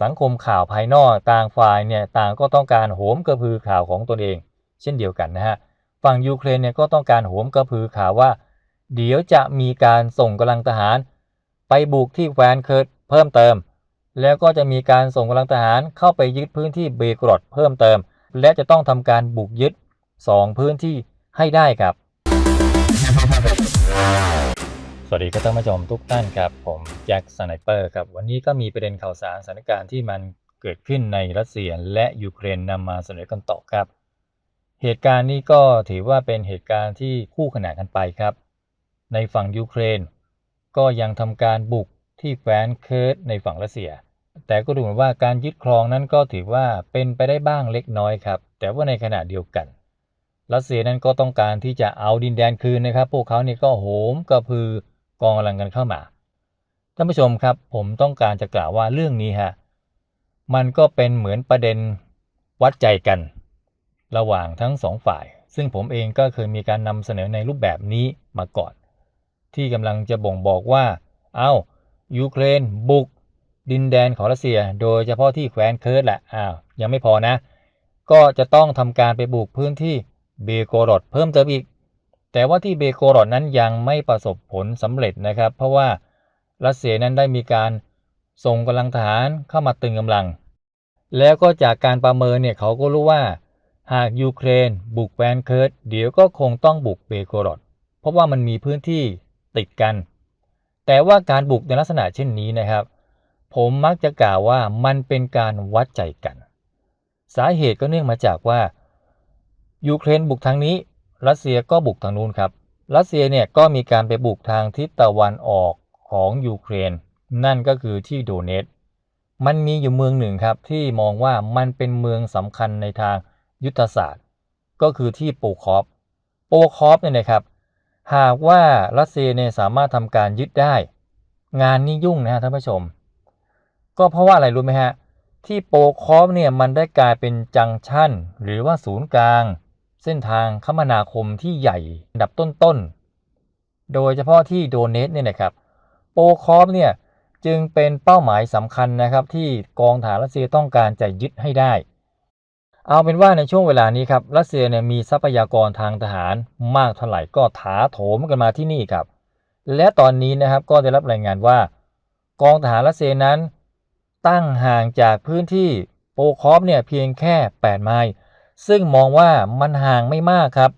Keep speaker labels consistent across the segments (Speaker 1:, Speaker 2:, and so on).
Speaker 1: สังคมข่าวภายนอกต่างฝ่ายเนี่ยต่างก็ต้องการโหมกระพือข่าวของตนเอง เช่นเดียวกันนะฮะฝั่งยูเครนเนี่ยก็ต้องการโหมกระพือข่าวว่า เดี๋ยวจะมีการส่งกำลังทหาร ไปบุกที่แคว้นเคิร์ดเพิ่มเติม แล้วก็จะมีการส่งกำลังทหารเข้าไปยึดพื้นที่เบกรดเพิ่มเติม และจะต้องทำการบุกยึด 2 พื้นที่ให้ได้ครับ สวัสดีครับท่านผู้ชมทุกท่านครับ ผมแจ็คสไนเปอร์ครับ วันนี้ก็มีประเด็นข่าวสารสถานการณ์ที่มันเกิดขึ้นในรัสเซียและยูเครนนำมาเสนอกันต่อครับ เหตุการณ์นี้ก็ถือว่าเป็นเหตุการณ์ที่คู่ขนานกันไปครับ ในฝั่งยูเครน ก็ยังทำการบุกที่แคว้นเคิร์ดในฝั่งรัสเซีย แต่ก็ดูเหมือนว่าการยึดครองนั้นก็ถือว่าเป็นไปได้บ้างเล็กน้อยครับ แต่ว่าในขณะเดียวกันรัสเซียนั้นก็ต้องการที่จะเอาดินแดนคืนนะครับ พวกเขาเนี่ยก็โหมกระพือ กองกำลังกันเข้ามาท่านผู้ชมครับ ผมต้องการจะกล่าวว่าเรื่องนี้ฮะมันก็เป็นเหมือนประเด็นวัดใจกัน ระหว่างทั้งสองฝ่าย ซึ่งผมเองก็เคยมีการนำเสนอในรูปแบบนี้มาก่อน ที่กำลังจะบ่งบอกว่า เอา้ายูเครนบุก ดินแดนของรัสเซีย โดยเฉพาะที่แคว้นเคิร์ดแหละอ้าวยังไม่พอนะ ก็จะต้องทำการไปบุกพื้นที่เบโกรดเพิ่มเติมอีก แต่ว่าที่เบโกรดนั้นยังไม่ประสบผลสำเร็จนะครับ เพราะว่ารัสเซียนั้นได้มีการส่งกำลังทหารเข้ามาตึงกำลัง แล้วก็จากการประเมินเนี่ยเขาก็รู้ว่า หากยูเครน บุกแวนเคิร์ดเดี๋ยวก็คงต้องบุกเบโกรดเพราะว่ามันมีพื้นที่ติดกัน แต่ว่าการบุกในลักษณะเช่นนี้นะครับ ผมมักจะกล่าวว่ามันเป็นการวัดใจกัน สาเหตุก็เนื่องมาจากว่ายูเครนบุกทางนี้ รัสเซียก็บุกทางนู้นครับ รัสเซียเนี่ยก็มีการไปบุกทางทิศตะวันออกของยูเครน นั่นก็คือที่โดเนตมันมีอยู่เมืองหนึ่งครับที่มองว่ามันเป็นเมืองสำคัญในทางยุทธศาสตร์ ก็คือที่โปคอฟโปคอฟเนี่ยนะครับ หากว่ารัสเซียเนี่ยสามารถทำการยึดได้ งานนี้ยุ่งนะฮะท่านผู้ชม ก็เพราะว่าอะไรรู้ไหมฮะที่โปคอฟเนี่ยมันได้กลายเป็นจังชั่น หรือว่าศูนย์กลาง ส้นทางคมนาคมที่ใหญ่อันดับต้นๆ โดยเฉพาะที่โดเนตเนี่ยนะครับ โปคอฟเนี่ยจึงเป็นเป้าหมายสำคัญนะครับที่กองฐานรัสเซียต้องการจะยึดให้ได้ เอาเป็นว่าในช่วงเวลานี้ครับรัสเซียเนี่ยมีทรัพยากรทางทหารมากเท่าไหร่ก็ถาโถมกันมาที่นี่ครับ และตอนนี้นะครับก็ได้รับรายงานว่า กองทหารรัสเซียนั้น ตั้งห่างจากพื้นที่โปคอฟเนี่ยเพียงแค่ 8 ไมล์ ซึ่งมองว่ามันห่างไม่มากครับ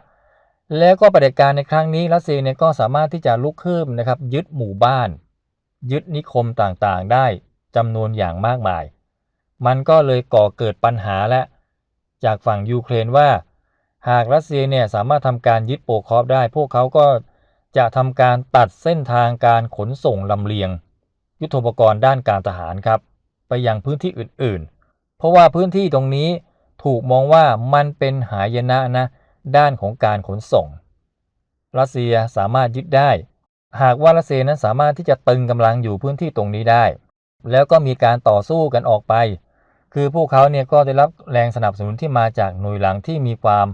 Speaker 1: แล้วก็ปฏิการในครั้งนี้รัสเซียเนี่ยก็สามารถที่จะลุกคืบนะครับ ยึดหมู่บ้าน ยึดนิคมต่างๆ ได้จำนวนอย่างมากมาย มันก็เลยก่อเกิดปัญหาและ จากฝั่งยูเครนว่า หากรัสเซียเนี่ยสามารถทำการยึดโปคอฟได้ พวกเขาก็จะทำการตัดเส้นทางการขนส่งลำเลียง ยุทโธปกรณ์ด้านการทหารครับ ไปยังพื้นที่อื่นๆ เพราะว่าพื้นที่ตรงนี้ ถูกมองว่ามันเป็นหายนะนะด้านของการขนส่ง รัสเซียสามารถยึดได้ หากว่ารัสเซียนั้นสามารถที่จะตึงกำลังอยู่พื้นที่ตรงนี้ได้ แล้วก็มีการต่อสู้กันออกไป คือพวกเขาเนี่ยก็ได้รับแรงสนับสนุนที่มาจากหน่วยหลังที่มีความ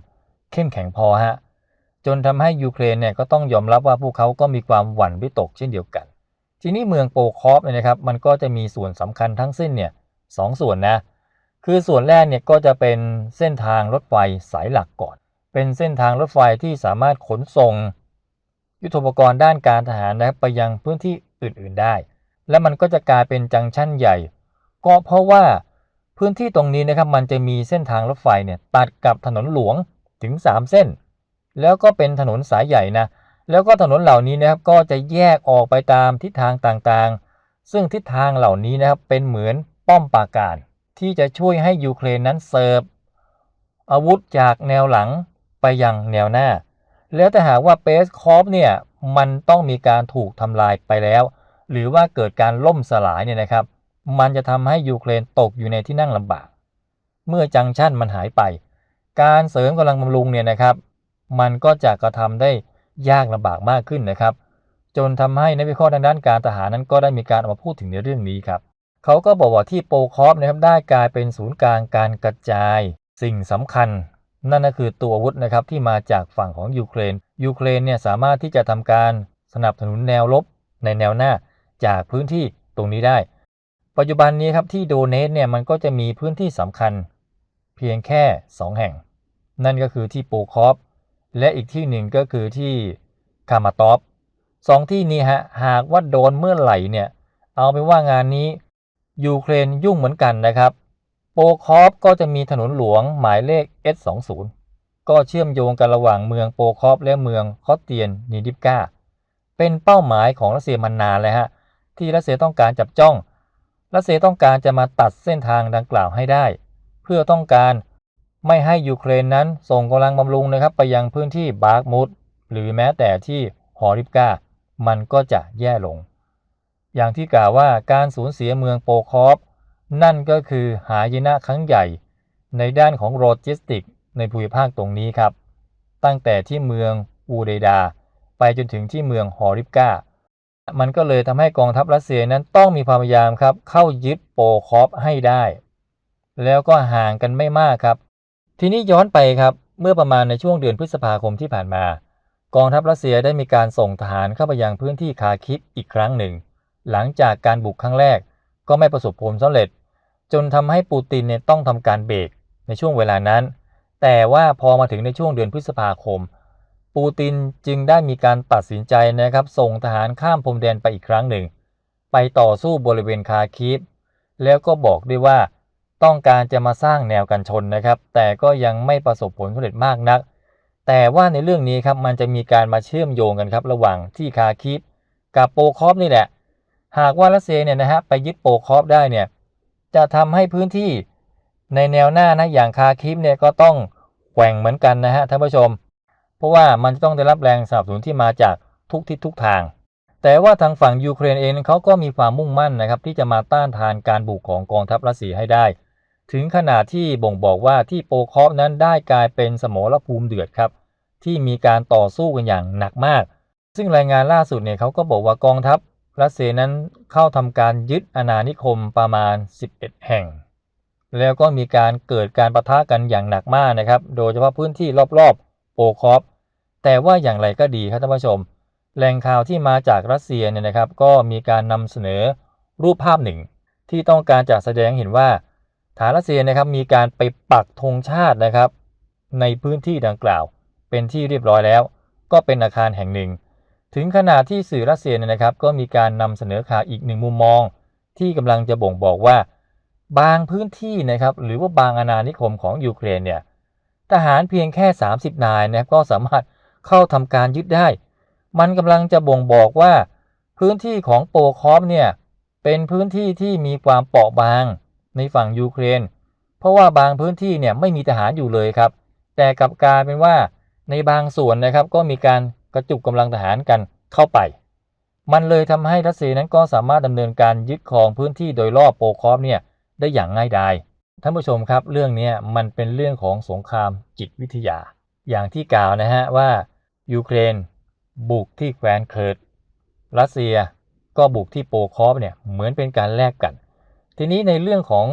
Speaker 1: เข้มแข็งพอฮะจนทำให้ยูเครนเนี่ยก็ต้องยอมรับว่าพวกเขาก็มีความหวั่นวิตกเช่นเดียวกัน ทีนี้เมืองโปคอฟเนี่ยนะครับมันก็จะมีส่วนสำคัญทั้งสิ้นเนี่ยสองส่วนนะ คือส่วนแรกเนี่ยก็จะเป็นเส้นทางรถไฟสายหลักก่อน เป็นเส้นทางรถไฟที่สามารถขนส่ง ยุทโธปกรณ์ด้านการทหารนะครับไปยังพื้นที่อื่นๆได้ และมันก็จะกลายเป็นจังชั่นใหญ่ ก็เพราะว่าพื้นที่ตรงนี้นะครับมันจะมีเส้นทางรถไฟเนี่ยตัดกับถนนหลวงถึง 3 เส้น แล้วก็เป็นถนนสายใหญ่นะแล้วก็ถนนเหล่านี้นะครับก็จะแยกออกไปตามทิศทางต่างๆ ซึ่งทิศทางเหล่านี้นะครับเป็นเหมือนป้อมปราการ ที่จะช่วยให้ยูเครนนั้นเสิร์ฟอาวุธจากแนวหลังไปยังแนวหน้า แล้วแต่หากว่าเปสคอฟเนี่ยมันต้องมีการถูกทำลายไปแล้ว หรือว่าเกิดการล่มสลายเนี่ยนะครับ มันจะทำให้ยูเครนตกอยู่ในที่นั่งลำบาก เมื่อจังชั่นมันหายไป การเสริมกำลังบำรุงเนี่ยนะครับ มันก็จะกระทำได้ยากลำบากมากขึ้นนะครับ จนทำให้นักวิเคราะห์ทางด้านการทหารนั้นก็ได้มีการออกมาพูดถึงในเรื่องนี้ครับ เขาก็บอกว่าที่โปคอฟนะครับได้กลายเป็นศูนย์กลางการกระจายสิ่งสำคัญ นั่นก็คือตัวอาวุธนะครับที่มาจากฝั่งของยูเครน ยูเครนเนี่ยสามารถที่จะทำการสนับสนุนแนวรบในแนวหน้าจากพื้นที่ตรงนี้ได้ ปัจจุบันนี้ครับที่โดเนตเนี่ยมันก็จะมีพื้นที่สำคัญ เพียงแค่ 2 แห่ง นั่นก็คือที่โปคอฟและอีกที่หนึ่งก็คือที่คามาตอฟสองที่นี้ฮะหากว่าโดนเมื่อไหร่เนี่ยเอาไปนว่างานนี้ ยูเครนยุ่งเหมือนกันนะครับ โปคอฟก็จะมีถนนหลวงหมายเลข S20 ก็เชื่อมโยงกันระหว่างเมืองโปคอฟและเมืองคอสเตียนนีดิฟกาเป็นเป้าหมายของรัสเซียมานานเลยฮะที่รัสเซียต้องการจับจ้อง รัสเซียต้องการจะมาตัดเส้นทางดังกล่าวให้ได้ เพื่อต้องการไม่ให้ยูเครนนั้นส่งกำลังบำรุงนะครับไปยังพื้นที่บาร์กมุดหรือแม้แต่ที่ฮอริฟกามันก็จะแย่ลง อย่างที่กล่าวว่าการสูญเสียเมืองโปคอฟนั่นก็คือหายนะครั้งใหญ่ ในด้านของโลจิสติก ในภูมิภาคตรงนี้ครับ ตั้งแต่ที่เมืองอูเดดา ไปจนถึงที่เมืองฮอริฟกามันก็เลยทำให้กองทัพรัสเซียนั้นต้องมีความพยายามครับ เข้ายึดโปคอฟให้ได้ แล้วก็ห่างกันไม่มากครับ ทีนี้ย้อนไปครับ เมื่อประมาณในช่วงเดือนพฤษภาคมที่ผ่านมา กองทัพรัสเซียได้มีการส่งทหารเข้าไปยังพื้นที่คาคิฟอีกครั้งหนึ่ง หลังจากการบุกครั้งแรกก็ไม่ประสบผลสำเร็จ จนทำให้ปูตินเนี่ยต้องทำการเบรกในช่วงเวลานั้น แต่ว่าพอมาถึงในช่วงเดือนพฤษภาคม ปูตินจึงได้มีการตัดสินใจนะครับส่งทหารข้ามพรมแดนไปอีกครั้งหนึ่ง ไปต่อสู้บริเวณคาคิฟแล้วก็บอกด้วยว่าต้องการจะมาสร้างแนวกันชนนะครับ แต่ก็ยังไม่ประสบผลสำเร็จมากนัก แต่ว่าในเรื่องนี้ครับมันจะมีการมาเชื่อมโยงกันครับระหว่างที่คาคิฟกับโปคอฟนี่แหละ หากว่ารัสเซียเนี่ยนะฮะไปยึดโปคอฟได้เนี่ยจะทำให้พื้นที่ในแนวหน้านะอย่างคาคิฟเนี่ยก็ต้องแกว่งเหมือนกันนะฮะท่านผู้ชม เพราะว่ามันจะต้องได้รับแรงสนับสนุนที่มาจากทุกทิศทุกทาง แต่ว่าทางฝั่งยูเครนเองเขาก็มีความมุ่งมั่นนะครับที่จะมาต้านทานการบุกของกองทัพรัสเซียให้ได้ ถึงขนาดที่บ่งบอกว่าที่โปคอฟนั้นได้กลายเป็นสมรภูมิเดือดครับ ที่มีการต่อสู้กันอย่างหนักมาก ซึ่งรายงานล่าสุดเนี่ยเขาก็บอกว่ากองทัพ รัสเซียนั้นเข้าทำการยึดอาณานิคมประมาณ 11 แห่ง แล้วก็มีการเกิดการประทะกันอย่างหนักมากนะครับ โดยเฉพาะพื้นที่รอบๆโปคอฟแต่ว่าอย่างไรก็ดีครับท่านผู้ชม แหล่งข่าวที่มาจากรัสเซียเนี่ยนะครับ ก็มีการนำเสนอรูปภาพหนึ่ง ที่ต้องการจะแสดงเห็นว่าฐานรัสเซียนะครับมีการไปปักธงชาตินะครับ ในพื้นที่ดังกล่าว เป็นที่เรียบร้อยแล้ว ก็เป็นอาคารแห่งหนึ่ง ถึงขนาดที่สื่อรัสเซียเนี่ยนะครับ ก็มีการนำเสนอข่าวอีกหนึ่งมุมมอง ที่กำลังจะบ่งบอกว่า บางพื้นที่นะครับ หรือว่าบางอาณานิคมของยูเครนเนี่ยทหารเพียงแค่ 30 นายนะครับก็สามารถเข้าทำการยึดได้ มันกำลังจะบ่งบอกว่า พื้นที่ของโปคอฟเนี่ยเป็นพื้นที่ที่มีความเปราะบางในฝั่งยูเครน เพราะว่าบางพื้นที่เนี่ยไม่มีทหารอยู่เลยครับ แต่กลับกลายเป็นว่าในบางส่วนนะครับก็มีการ กระจุกกำลังทหารกันเข้าไป มันเลยทำให้รัสเซียนั้นก็สามารถดำเนินการยึดครองพื้นที่โดยรอบโปคอฟเนี่ยได้อย่างง่ายดายท่านผู้ชมครับเรื่องนี้มันเป็นเรื่องของสงครามจิตวิทยา อย่างที่กล่าวนะฮะว่ายูเครน บุกที่แคว้นเคิร์ดรัสเซียก็บุกที่โปคอฟเนี่ยเหมือนเป็นการแลกกัน ทีนี้ในเรื่องของ